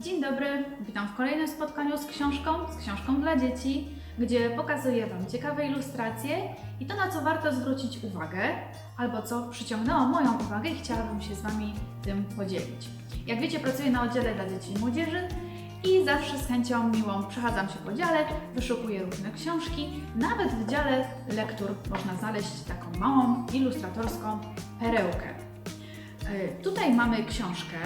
Dzień dobry, witam w kolejnym spotkaniu z książką, z książką dla dzieci, gdzie pokazuję Wam ciekawe ilustracje i to, na co warto zwrócić uwagę, albo co przyciągnęło moją uwagę i chciałabym się z Wami tym podzielić. Jak wiecie, pracuję na oddziale dla dzieci i młodzieży i zawsze z chęcią miłą przechadzam się po dziale, wyszukuję różne książki. Nawet w dziale lektur można znaleźć taką małą, ilustratorską perełkę. E, Tutaj mamy książkę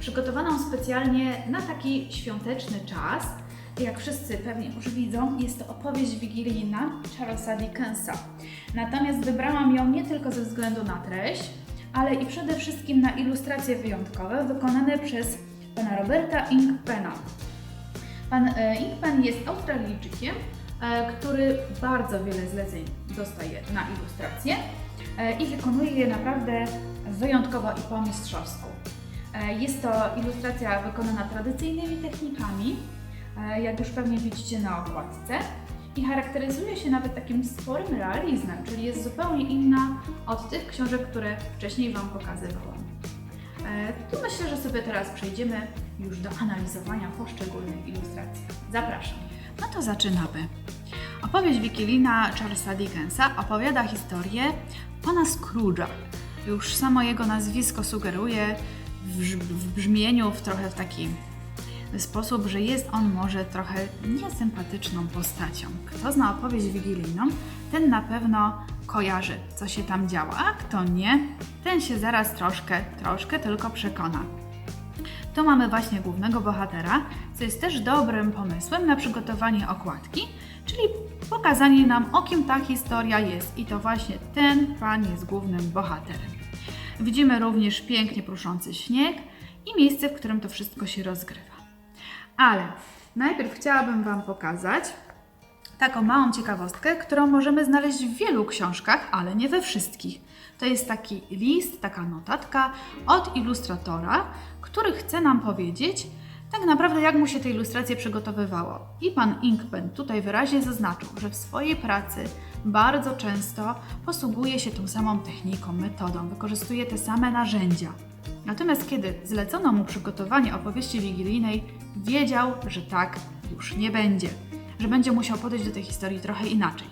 przygotowaną specjalnie na taki świąteczny czas. Jak wszyscy pewnie już widzą, jest to opowieść wigilijna Charlesa Dickensa. Natomiast wybrałam ją nie tylko ze względu na treść, ale i przede wszystkim na ilustracje wyjątkowe wykonane przez pana Roberta Inkpena. Pan e, Inkpen jest Australijczykiem, e, który bardzo wiele zleceń dostaje na ilustracje e, i wykonuje je naprawdę wyjątkowo i po mistrzowsku. E, Jest to ilustracja wykonana tradycyjnymi technikami, e, jak już pewnie widzicie na okładce, i charakteryzuje się nawet takim sporym realizmem, czyli jest zupełnie inna od tych książek, które wcześniej Wam pokazywałam. E, Tu myślę, że sobie teraz przejdziemy już do analizowania poszczególnych ilustracji. Zapraszam. No to zaczynamy. Opowieść Wikilina Charlesa Dickensa opowiada historię pana Scrooge'a. Już samo jego nazwisko sugeruje w, brz- w brzmieniu w trochę w taki sposób, że jest on może trochę niesympatyczną postacią. Kto zna opowieść wigilijną, ten na pewno kojarzy, co się tam działo, a kto nie, ten się zaraz troszkę, troszkę tylko przekona. Tu mamy właśnie głównego bohatera, co jest też dobrym pomysłem na przygotowanie okładki, czyli pokazanie nam, o kim ta historia jest. I to właśnie ten pan jest głównym bohaterem. Widzimy również pięknie pruszący śnieg i miejsce, w którym to wszystko się rozgrywa. Ale najpierw chciałabym Wam pokazać taką małą ciekawostkę, którą możemy znaleźć w wielu książkach, ale nie we wszystkich. To jest taki list, taka notatka od ilustratora, który chce nam powiedzieć, tak naprawdę jak mu się te ilustracje przygotowywało. I pan Inkpen tutaj wyraźnie zaznaczył, że w swojej pracy bardzo często posługuje się tą samą techniką, metodą, wykorzystuje te same narzędzia. Natomiast kiedy zlecono mu przygotowanie opowieści wigilijnej, wiedział, że tak już nie będzie, że będzie musiał podejść do tej historii trochę inaczej.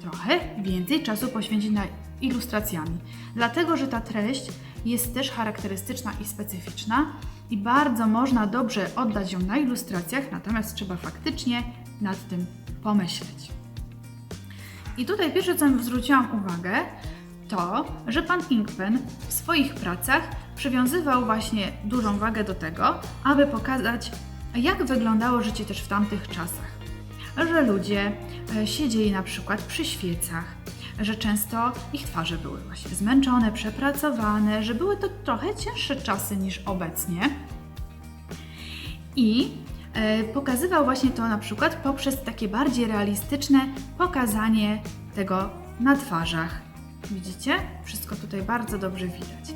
Trochę więcej czasu poświęcić na ilustracjami, dlatego że ta treść jest też charakterystyczna i specyficzna i bardzo można dobrze oddać ją na ilustracjach, natomiast trzeba faktycznie nad tym pomyśleć. I tutaj pierwsze, co zwróciłam uwagę, to, że pan Inkpen w swoich pracach przywiązywał właśnie dużą wagę do tego, aby pokazać, jak wyglądało życie też w tamtych czasach. Że ludzie e, siedzieli na przykład przy świecach, że często ich twarze były właśnie zmęczone, przepracowane, że były to trochę cięższe czasy niż obecnie. I e, pokazywał właśnie to na przykład poprzez takie bardziej realistyczne pokazanie tego na twarzach. Widzicie? Wszystko tutaj bardzo dobrze widać.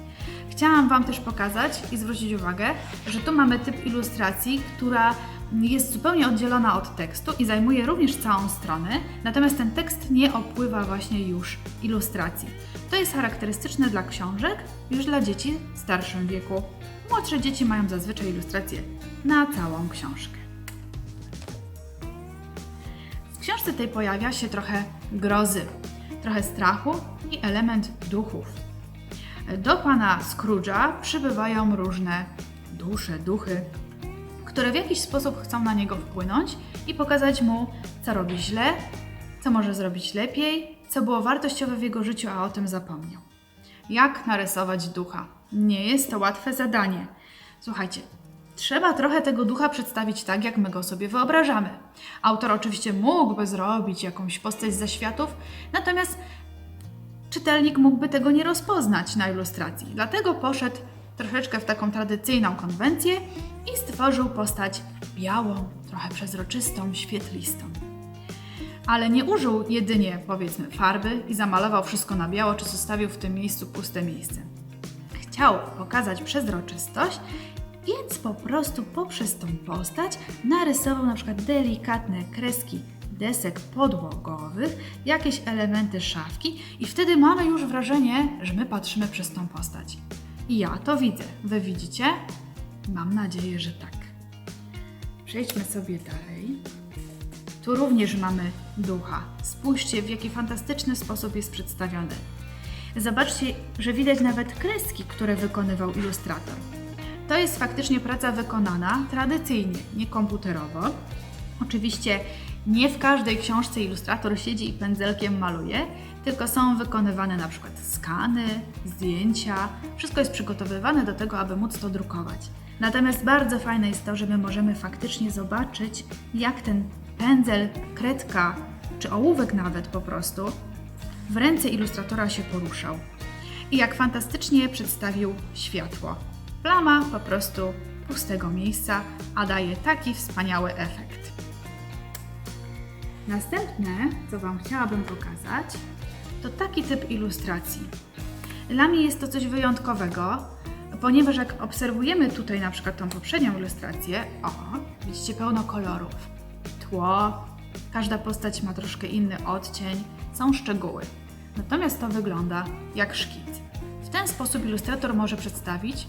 Chciałam Wam też pokazać i zwrócić uwagę, że tu mamy typ ilustracji, która jest zupełnie oddzielona od tekstu i zajmuje również całą stronę, natomiast ten tekst nie opływa właśnie już ilustracji. To jest charakterystyczne dla książek, już dla dzieci w starszym wieku. Młodsze dzieci mają zazwyczaj ilustracje na całą książkę. W książce tej pojawia się trochę grozy, trochę strachu i element duchów. Do pana Scrooge'a przybywają różne dusze, duchy, które w jakiś sposób chcą na niego wpłynąć i pokazać mu, co robi źle, co może zrobić lepiej, co było wartościowe w jego życiu, a o tym zapomniał. Jak narysować ducha? Nie jest to łatwe zadanie. Słuchajcie, trzeba trochę tego ducha przedstawić tak, jak my go sobie wyobrażamy. Autor oczywiście mógłby zrobić jakąś postać ze światów, natomiast czytelnik mógłby tego nie rozpoznać na ilustracji. Dlatego poszedł troszeczkę w taką tradycyjną konwencję i stworzył postać białą, trochę przezroczystą, świetlistą. Ale nie użył jedynie, powiedzmy, farby i zamalował wszystko na biało, czy zostawił w tym miejscu puste miejsce. Chciał pokazać przezroczystość, więc po prostu poprzez tą postać narysował na przykład delikatne kreski desek podłogowych, jakieś elementy szafki i wtedy mamy już wrażenie, że my patrzymy przez tą postać. I ja to widzę. Wy widzicie? Mam nadzieję, że tak. Przejdźmy sobie dalej. Tu również mamy ducha. Spójrzcie, w jaki fantastyczny sposób jest przedstawiony. Zobaczcie, że widać nawet kreski, które wykonywał ilustrator. To jest faktycznie praca wykonana tradycyjnie, nie komputerowo. Oczywiście nie w każdej książce ilustrator siedzi i pędzelkiem maluje, tylko są wykonywane na przykład skany, zdjęcia. Wszystko jest przygotowywane do tego, aby móc to drukować. Natomiast bardzo fajne jest to, że my możemy faktycznie zobaczyć, jak ten pędzel, kredka czy ołówek nawet po prostu w ręce ilustratora się poruszał. I jak fantastycznie przedstawił światło. Plama po prostu pustego miejsca, a daje taki wspaniały efekt. Następne, co Wam chciałabym pokazać, to taki typ ilustracji. Dla mnie jest to coś wyjątkowego, ponieważ jak obserwujemy tutaj na przykład tą poprzednią ilustrację, o, widzicie pełno kolorów, tło, każda postać ma troszkę inny odcień, są szczegóły. Natomiast to wygląda jak szkic. W ten sposób ilustrator może przedstawić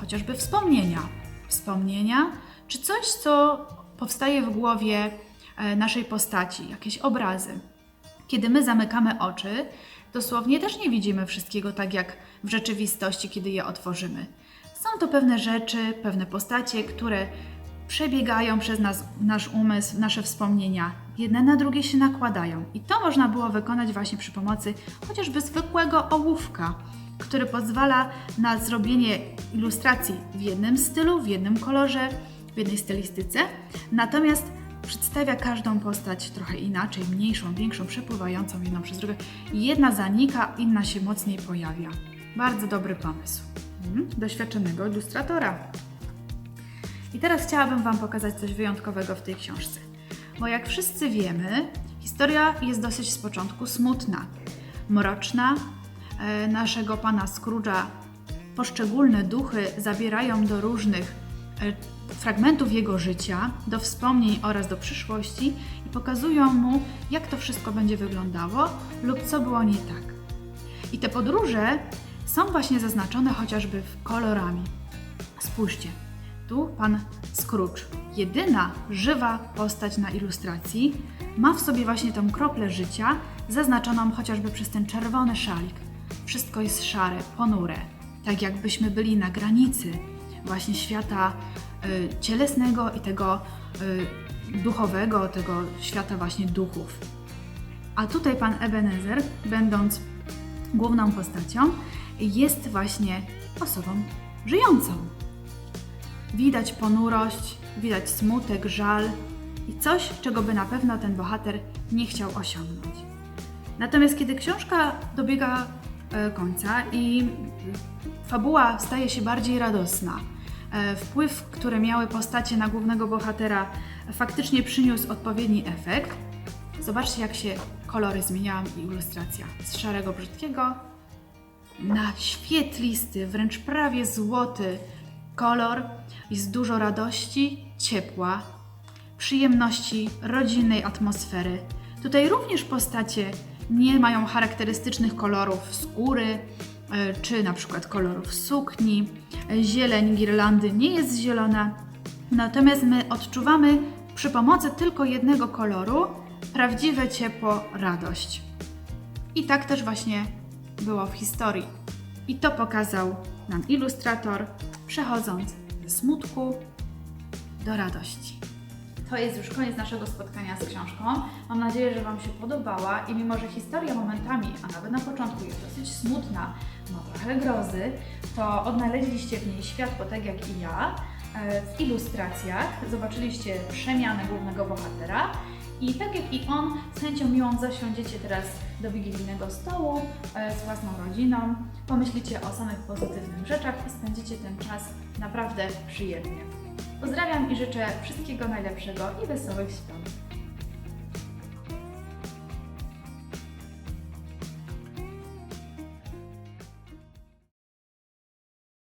chociażby wspomnienia. Wspomnienia, czy coś, co powstaje w głowie e, naszej postaci, jakieś obrazy. Kiedy my zamykamy oczy, dosłownie też nie widzimy wszystkiego tak jak w rzeczywistości, kiedy je otworzymy. Są to pewne rzeczy, pewne postacie, które przebiegają przez nas, nasz umysł, nasze wspomnienia. Jedne na drugie się nakładają. I to można było wykonać właśnie przy pomocy chociażby zwykłego ołówka, który pozwala na zrobienie ilustracji w jednym stylu, w jednym kolorze, w jednej stylistyce. Natomiast przedstawia każdą postać trochę inaczej, mniejszą, większą, przepływającą jedną przez drugą. Jedna zanika, inna się mocniej pojawia. Bardzo dobry pomysł. Mhm, Doświadczonego ilustratora. I teraz chciałabym Wam pokazać coś wyjątkowego w tej książce. Bo jak wszyscy wiemy, historia jest dosyć z początku smutna, mroczna. E, naszego pana Scrooge'a poszczególne duchy zabierają do różnych fragmentów jego życia, do wspomnień oraz do przyszłości i pokazują mu, jak to wszystko będzie wyglądało lub co było nie tak. I te podróże są właśnie zaznaczone chociażby w kolorami. Spójrzcie, tu pan Scrooge, jedyna żywa postać na ilustracji, ma w sobie właśnie tą kroplę życia, zaznaczoną chociażby przez ten czerwony szalik. Wszystko jest szare, ponure, tak jakbyśmy byli na granicy właśnie świata y, cielesnego i tego y, duchowego, tego świata właśnie duchów. A tutaj pan Ebenezer, będąc główną postacią, jest właśnie osobą żyjącą. Widać ponurość, widać smutek, żal i coś, czego by na pewno ten bohater nie chciał osiągnąć. Natomiast kiedy książka dobiega e, końca i fabuła staje się bardziej radosna, e, wpływ, który miały postacie na głównego bohatera, faktycznie przyniósł odpowiedni efekt. Zobaczcie, jak się kolory zmieniają i ilustracja z szarego brzydkiego na świetlisty, wręcz prawie złoty kolor. Jest dużo radości, ciepła, przyjemności, rodzinnej atmosfery. Tutaj również postacie nie mają charakterystycznych kolorów skóry, e, czy na przykład kolorów sukni. Zieleń girlandy nie jest zielona, natomiast my odczuwamy przy pomocy tylko jednego koloru prawdziwe ciepło, radość. I tak też właśnie było w historii. I to pokazał nam ilustrator, przechodząc ze smutku do radości. To jest już koniec naszego spotkania z książką. Mam nadzieję, że Wam się podobała i mimo, że historia momentami, a nawet na początku jest dosyć smutna, ma trochę grozy, to odnaleźliście w niej światło tak jak i ja. E, W ilustracjach zobaczyliście przemianę głównego bohatera i tak jak i on, z chęcią miłą zasiądziecie teraz do wigilijnego stołu e, z własną rodziną, pomyślicie o samych pozytywnych rzeczach i spędzicie ten czas naprawdę przyjemnie. Pozdrawiam i życzę wszystkiego najlepszego i wesołych świąt.